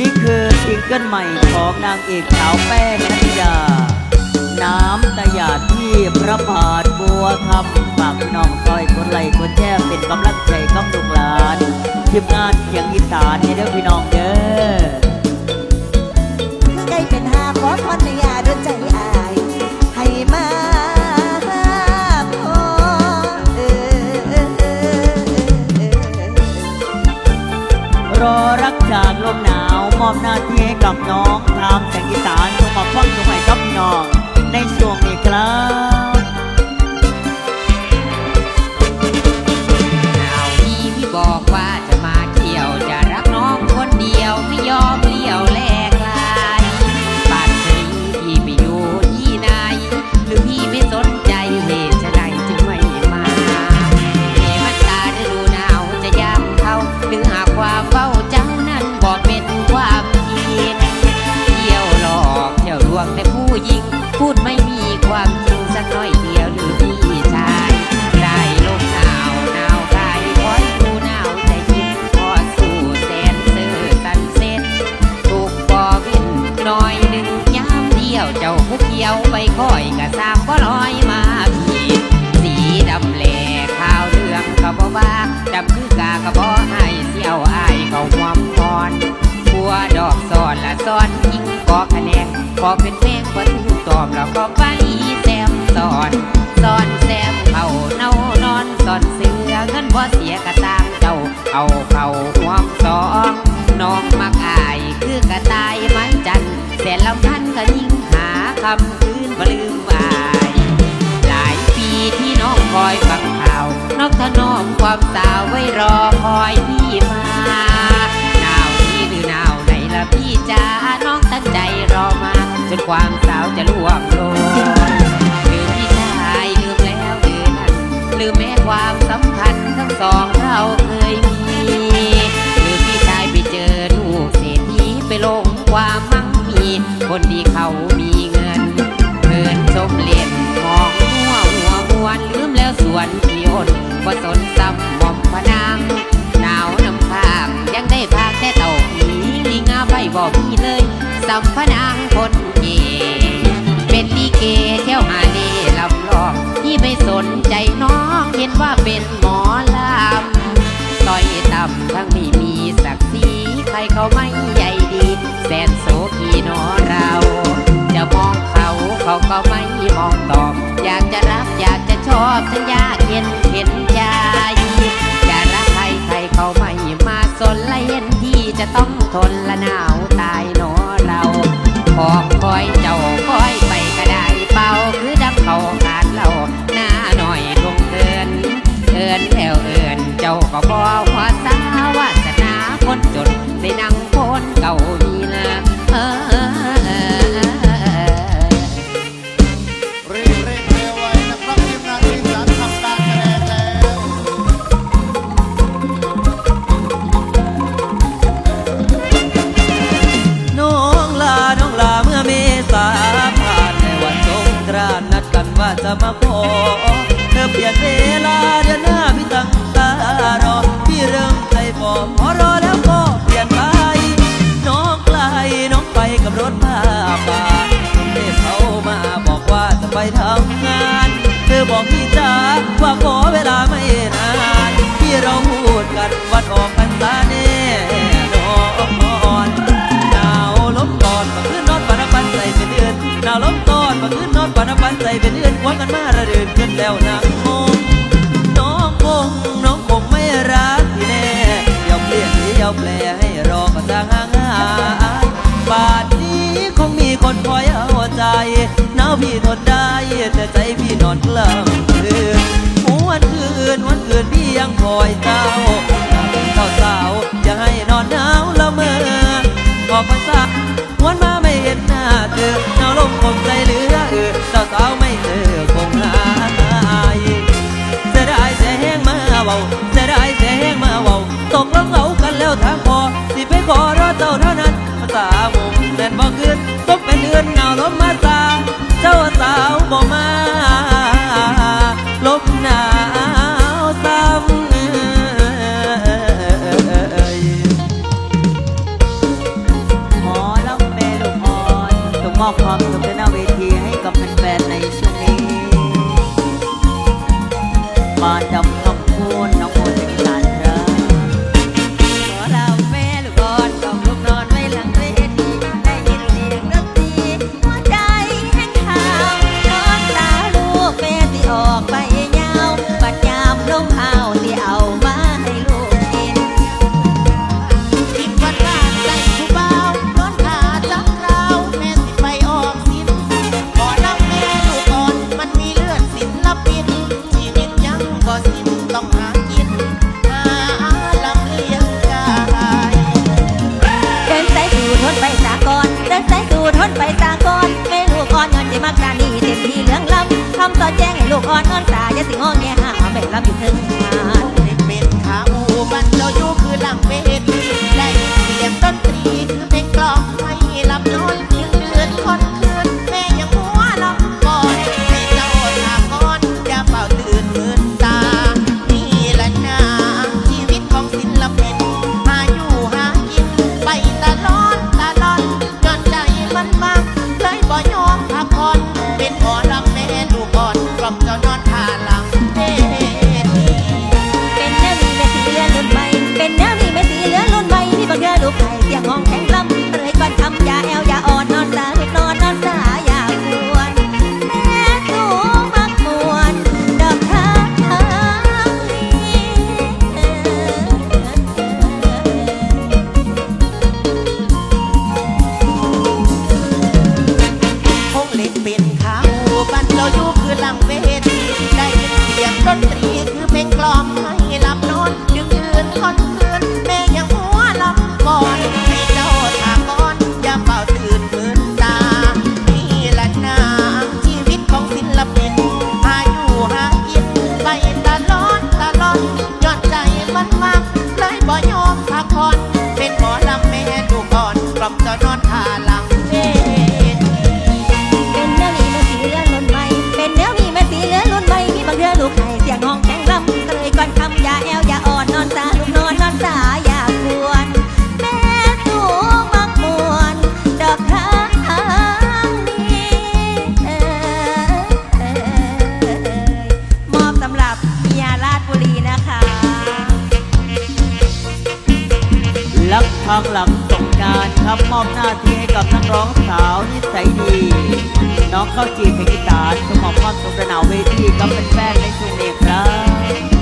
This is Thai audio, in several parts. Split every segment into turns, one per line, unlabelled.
นี่คือซิงเกิลใหม่ของนางเอกสาวแป้
งนัทยา น้ำตะหยาดที่พระบาทบัวคำฝากพี่น้องซอยคนไหลคนแช่เป็นกำลังใจกับลูกหลานทีมงานเสียงอีสานเนี่ยเด้อพี่น้องเด้อ
ได้เป็นหาขอพรในยาด้วยใจอายให้มาพอเออ
รอรักจากลมหนาว มอบหน้าที่ให้กับน้องทางเสียงอีสานต้องมาฟังสมัยกับน้องในช่วงนี้ครับ
จ้าผู้เที่ยวไปคอยกะสามก็ลอยมาพีสีดำแหล่ขาวเหลืองก็บ่ว่าดำคือกากะบ่ให้เสี่ยวอายเขาหวมพรบัวดอกสอนละซ้อนยิงก็คะแนนพอเป็นแมงก็ถูกตอมแล้วก็ไปแซมสอนสอนแซมเขาเน่านอนสอนเสือเงินบ่เสียกระตางเจ้าเอาเขาหวงสองน้องมักอายคือกระต่ายไม้จันแสนลำพันก็ยิ่งห คำคืนบ่ลืมอายหลายปีที่น้องคอยฟังข่าว นอกถนอมความสาวไว้รอคอยพี่มาหนาวนี้หรือหนาวไหนละพี่จ้าน้องตั้งใจรอมา จนความสาวจะล่วงโลยลืมพี่ชายลืมแล้วลืมนั้นลืมแม้ความสัมพันธ์ทั้งสองเราเคยมีลืมพี่ชายไปเจอลูกเศรษฐีไปลงความมั่งมีคนที่เขามี ชมเล่นมองหัวหัวมวนลืมแล้วสวนพี่ยนว่าสนซ้ำหม่อมพะนางหนาวน้ำพางยังได้พากแต่เต่าผีมีงาใบบอกพี่เลยซ้ำพะนางคน มันยากเย็นเห็น ว่าขอเวลา
ไม่นานที่เราพูดกันวันออกพรรษาแน่นอนหนาวลมตอนมาขึ้นนอนปานปันใส่เป็นเดือนหนาวลมตอนมาขึ้นนอนปานปันใส่เป็นเดือนวันกันมาระเดินขึ้นแล้วนะงงน้องคงน้องคงไม่รักทีแน่ยอมเปลี่ยนยอมแปลให้รอก็จะห่างหาบาทนี้คงมีคนคอยเอาใจหนาวพี่ทนได้แต่ใจพี่นอนกลางคืน วันอื่นวันอื่นพี่ยังคอยเศร้าเศร้าสาวจะให้นอนหนาวละเมอขอพรรษาวันมาไม่เห็นหน้าเธอหนาวลมคมใจ
เหลือ ทีให้กั
บนักร้องสาวนิสัยดี น้องเข้าจีเพ
ลงอีสานสมอง
พ่อสมขระหนาว
เวทีก็เป็นแฟ
นในช่วงนี้ครับ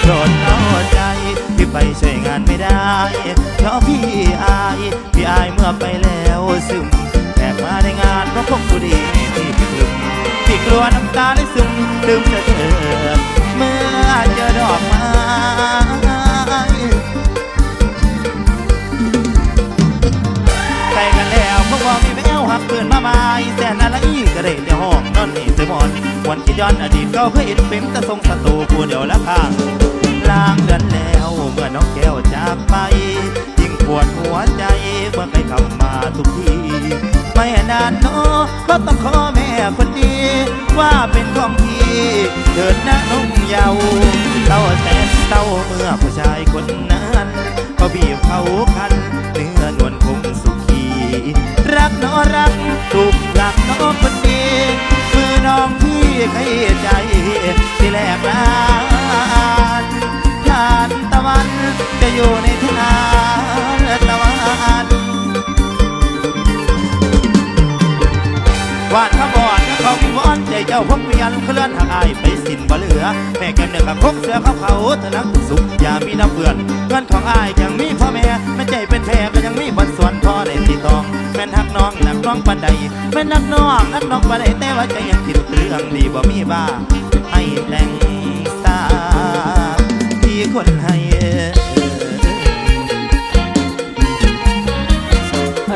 โปรดเอาใจที่ไปใช้งานไม่ได้ เพราะพี่อาย พี่อายเมื่อไปแล้วซึม แตกมาในงานเพราะคงผู้ดีที่พี่กลุ่มพี่กลัวน้ำตาได้ซึมลืมเธอเถิดเมื่อเจอดอกไม้ใกล้กันแล้วพวกว่ามีแววหักเกินมาไม้แสนอะไรก็ได้เดี๋ยวห้องนอนนี่เสยห มอนวันคิดย้อนอดีตเก่าเคยเห็นเป็นตะทรงสตูผู้เดียวละข้างลางเดือนแล้วเมื่อน้องแก้วจากไปยิ่งปวดหัวใจเมื่อใครเข้ามาทุกที ไม่นานเนอะก็ต้องขอแม่คนดี ว่าเป็นของพี่เดินหน้านุ่งเยาวเต้าแสนเต้าเมื่อผู้ชายคนนั้นเขาบีบเขาคันเนื้อนวลคงสุขี รักเนอรักถูกหลักเนอคนดี น้องพี่ให้ใจที่แลกลานทานตะวันจะอยู่ในทานตะวันวาดขบอนเขามีวอนใจเจ้าพกเปลี่ยนเคลื่อนหากอายไปสิ้นบ่เหลือแม่แก้มเนื้อกับพกเสือเขาเขาเธอนักสุขอย่ามีน้ำเปื่อนเพื่อนของอายยังมีพ่อแม่แม่ใจเป็นแท้ก็ยังมีบทส่วนพ่อ องหนักน้องปันใดแม่นักนองนักน้องปันใดแต่ว่าใจยังคิดเรื่องดีบ่มีบ้าให้แต่งสาที่คนให้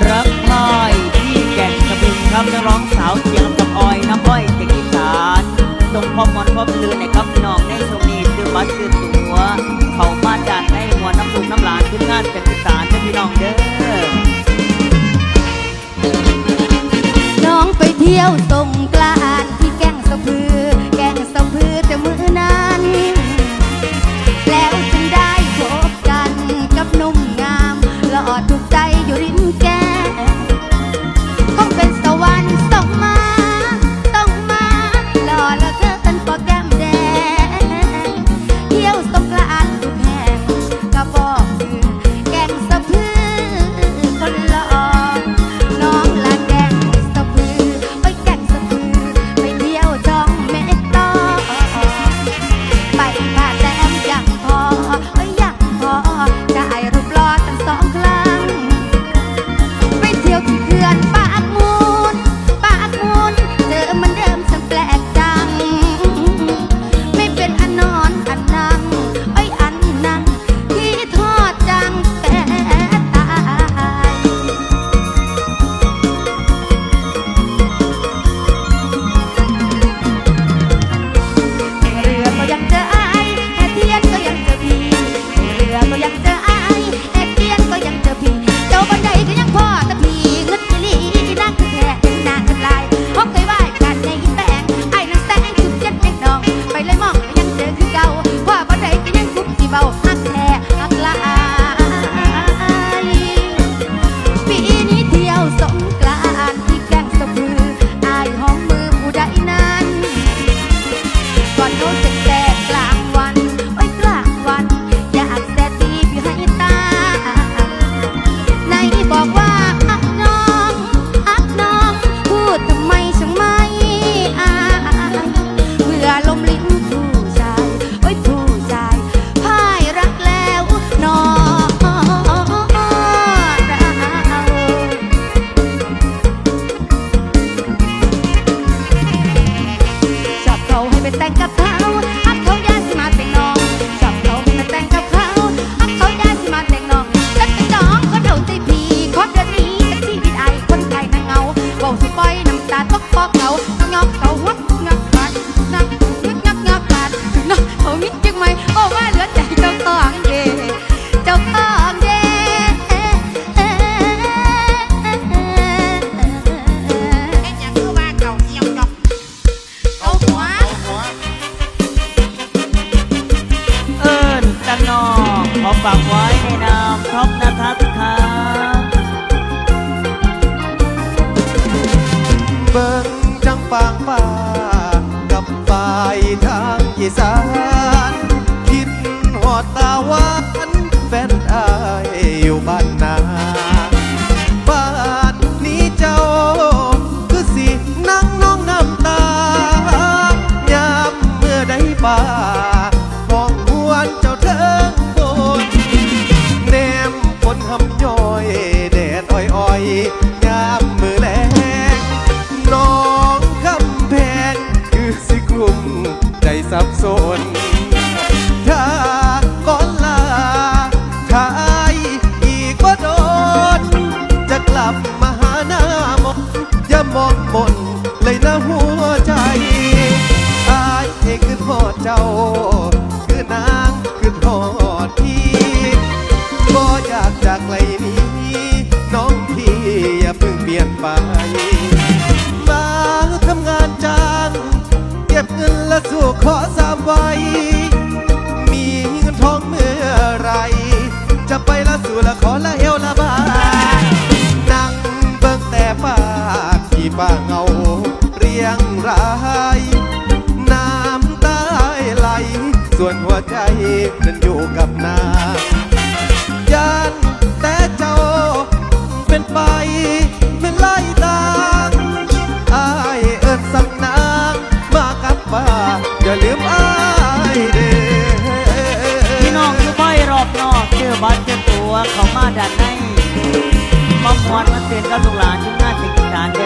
รักพ่ายที่แก่นสะบึงครับนักร้องสาวเสียงกับออยน้ำอ้อยเด็กอีสานส่งความอนความลือในครับน้องในตรงนี้คือบัตรคือตัวเขามาจากในหัวน้ำลูกน้ำหลานขึ้นงานเป็นอีสานเด้อพี่น้องเด้อ
ไปเที่ยวสงกรานต์ที่แก้งสะพือ ว้ในนามท้อปนัทสิค
รับ
เบิ่งจังปางป่ากับฝ่ายทางอีสานคิดหอดตาหวานแฟนอายอยู่บ้านนา สั
บสน ใจนั้นอยู่กับนายันแต่เจ้าเป็นไปเป็นไล่ตางอายเอิญสั่งนางมากับป้าอย่าลืมอายเด้
พี่น้องทุกไฟรอบนอกเจอบัตรเจอตัวเขามาด้านในมามวนมาเตือนกับลูกหลานที่งานเป็นกิจการเด้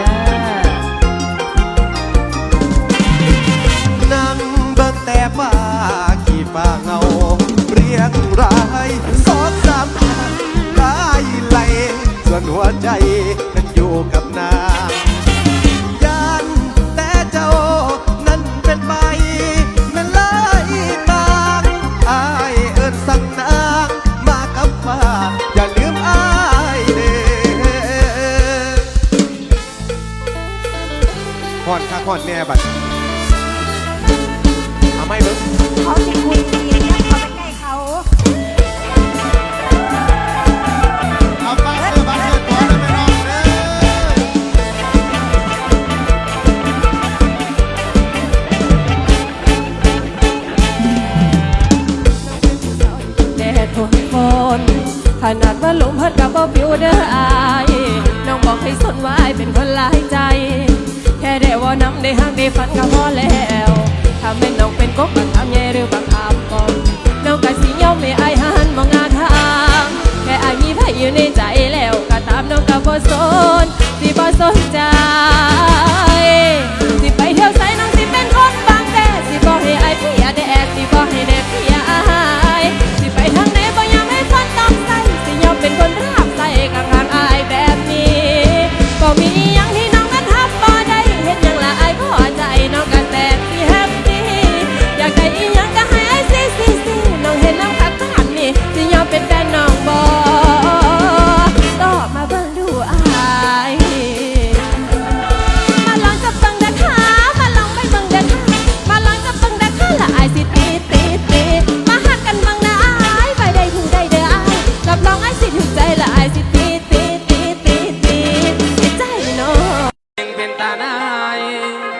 งรายสองสามทางลายไหลส่วนหัวใจนั้นอยู่กับนางยันแต่เจ้านั้นเป็นไปนั้นลายตางอายเอิญสั่งนางมากับฟ้าอย่าลืมอายเด้อก่อนค่ะ่อนแน่บัด
น